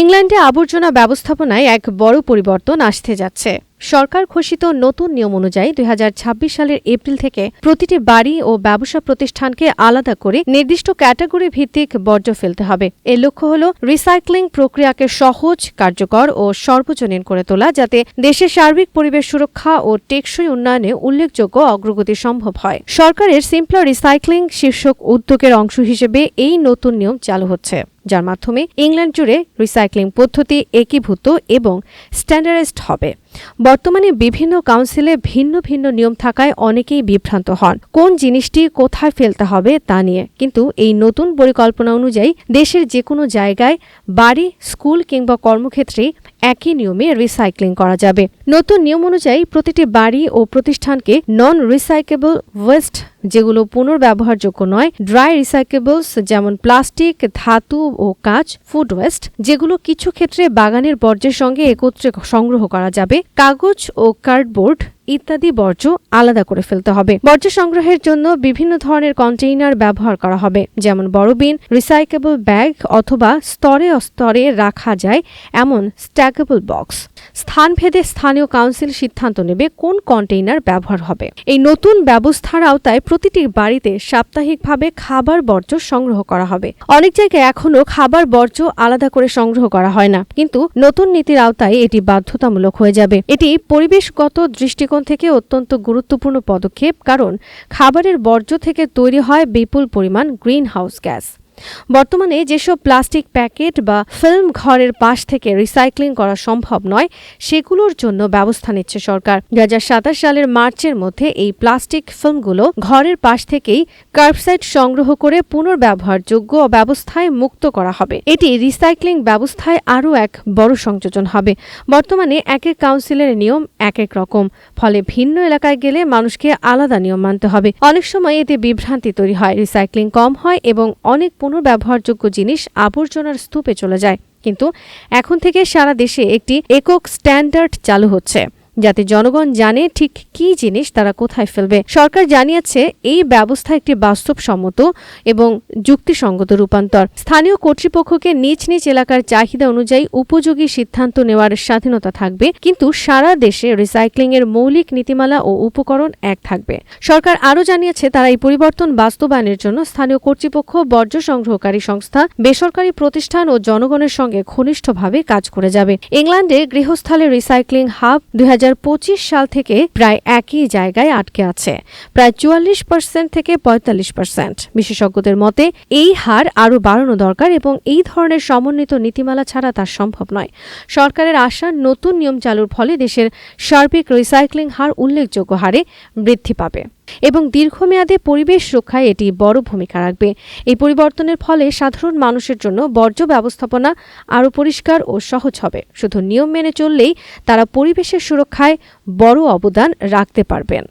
ইংল্যান্ডে আবর্জনা ব্যবস্থাপনায় এক বড় পরিবর্তন আসতে যাচ্ছে। সরকার ঘোষিত নতুন নিয়ম অনুযায়ী দুই হাজার ছাব্বিশ সালের এপ্রিল থেকে প্রতিটি বাড়ি ও ব্যবসা প্রতিষ্ঠানকে আলাদা করে নির্দিষ্ট ক্যাটাগরি ভিত্তিক বর্জ্য ফেলতে হবে। এর লক্ষ্য হল রিসাইক্লিং প্রক্রিয়াকে সহজ, কার্যকর ও সর্বজনীন করে তোলা যাতে দেশের সার্বিক পরিবেশ সুরক্ষা ও টেকসই উন্নয়নে উল্লেখযোগ্য অগ্রগতি সম্ভব হয়। সরকারের সিম্পলার রিসাইক্লিং শীর্ষক উদ্যোগের অংশ হিসেবে এই নতুন নিয়ম চালু হচ্ছে। যার মাধ্যমে ইংল্যান্ড জুড়ে রিসাইক্লিং পদ্ধতি একীভূত এবং স্ট্যান্ডার্ডাইজড হবে। বর্তমানে বিভিন্ন কাউন্সিলে ভিন্ন ভিন্ন নিয়ম থাকায় অনেকেই বিভ্রান্ত হন। কোন জিনিসটি কোথায় ফেলতে হবে তা নিয়ে। কিন্তু এই নতুন পরিকল্পনা অনুযায়ী দেশের যে কোনো জায়গায় বাড়ি, স্কুল কিংবা কর্মক্ষেত্রে একই নিয়মে রিসাইক্লিং করা যাবে। নতুন নিয়ম অনুযায়ী প্রতিটি বাড়ি ও প্রতিষ্ঠানকে নন রিসাইকেবল ওয়েস্ট যেগুলো পুনর্ব্যবহারযোগ্য নয় ড্রাই রিসাইকেবলস যেমন প্লাস্টিক ধাতু ও কাঁচ ফুড ওয়েস্ট যেগুলো কিছু ক্ষেত্রে বাগানের বর্জ্যের সঙ্গে একত্রে সংগ্রহ করা যাবে। কাগজ ও কার্ডবোর্ড ইত্যাদি বর্জ্য আলাদা করে ফেলতে হবে। বর্জ্য সংগ্রহের জন্য বিভিন্ন ধরনের কন্টেইনার ব্যবহার করা হবে, যেমন বড় বিন রিসাইকেবল ব্যাগ অথবা স্তরে অস্তরে রাখা যায় এমন স্ট্যাকেবল বক্স স্থানভেদে স্থানীয় কাউন্সিল সিদ্ধান্ত নেবে কোন কন্টেইনার ব্যবহার হবে। এই নতুন ব্যবস্থার আওতায় প্রতিটি বাড়িতে সাপ্তাহিকভাবে খাবার বর্জ্য সংগ্রহ করা হবে। অনেক জায়গায় এখনও খাবার বর্জ্য আলাদা করে সংগ্রহ করা হয় না, কিন্তু নতুন নীতির আওতায় এটি বাধ্যতামূলক হয়ে যাবে। এটি পরিবেশগত দৃষ্টিকোণ থেকে অত্যন্ত গুরুত্বপূর্ণ পদক্ষেপ, কারণ খাবারের বর্জ্য থেকে তৈরি হয় বিপুল পরিমাণ গ্রিন হাউস গ্যাস। বর্তমানে যেসব প্লাস্টিক প্যাকেট বা ফিল্ম ঘরের পাশ থেকে রিসাইক্লিং করা সম্ভব নয়, সেগুলোর জন্য ব্যবস্থা নিচ্ছে সরকার। দু সালের মার্চের মধ্যে এই প্লাস্টিক ফিল্মগুলো ঘরের পাশ থেকেই কার্বসাইড সংগ্রহ করে পুনর্ব্যবহারযোগ্য ব্যবস্থায় মুক্ত করা হবে। এটি রিসাইক্লিং ব্যবস্থায় আরও এক বড় সংযোজন হবে। বর্তমানে এক এক কাউন্সিলের নিয়ম এক এক রকম, ফলে ভিন্ন এলাকায় গেলে মানুষকে আলাদা নিয়ম মানতে হবে। অনেক সময় এতে বিভ্রান্তি তৈরি হয়, রিসাইক্লিং কম হয় এবং অনেক পুনর্ব্যবহারযোগ্য জিনিস আবর্জনার স্তূপে চলে যায়। কিন্তু এখন থেকে সারা দেশে একটি একক স্ট্যান্ডার্ড চালু হচ্ছে। যাতে জনগণ জানে ঠিক কি জিনিস তারা কোথায় ফেলবে। সরকার জানিয়েছে, এই ব্যবস্থা একটি বাস্তবসম্মত এবং যুক্তিসঙ্গত রূপান্তর। স্থানীয় কর্তৃপক্ষকে নিজ নিজ এলাকার চাহিদা অনুযায়ী উপযোগী সিদ্ধান্ত নেওয়ার স্বাধীনতা থাকবে, কিন্তু সারা দেশে রিসাইক্লিং এর মৌলিক নীতিমালা ও উপকরণ এক থাকবে। সরকার আরও জানিয়েছে, তারা এই পরিবর্তন বাস্তবায়নের জন্য স্থানীয় কর্তৃপক্ষ, বর্জ্য সংগ্রহকারী সংস্থা, বেসরকারি প্রতিষ্ঠান ও জনগণের সঙ্গে ঘনিষ্ঠভাবে কাজ করে যাবে। ইংল্যান্ডে গৃহস্থলে রিসাইক্লিং হাব দুই হাজার সাল থেকে প্রায় একই জায়গায় আটকে আছে। প্রায় চুয়াল্লিশ পার্সেন্ট থেকে পঁয়তাল্লিশ পার্সেন্ট। বিশেষজ্ঞদের মতে, এই হার আরও বাড়ানো দরকার এবং এই ধরনের সমন্বিত নীতিমালা ছাড়া তা সম্ভব নয়। সরকারের আশা নতুন নিয়ম চালুর ফলে দেশের সার্বিক রিসাইক্লিং হার উল্লেখযোগ্য হারে বৃদ্ধি পাবে। এবং দীর্ঘমেয়াদে পরিবেশ রক্ষায় এটি বড় ভূমিকা রাখবে। এই পরিবর্তনের ফলে সাধারণ মানুষের জন্য বর্জ্য ব্যবস্থাপনা আরও পরিষ্কার ও সহজ হবে। শুধু নিয়ম মেনে চললেই তারা পরিবেশের সুরক্ষায় বড় অবদান রাখতে পারবেন।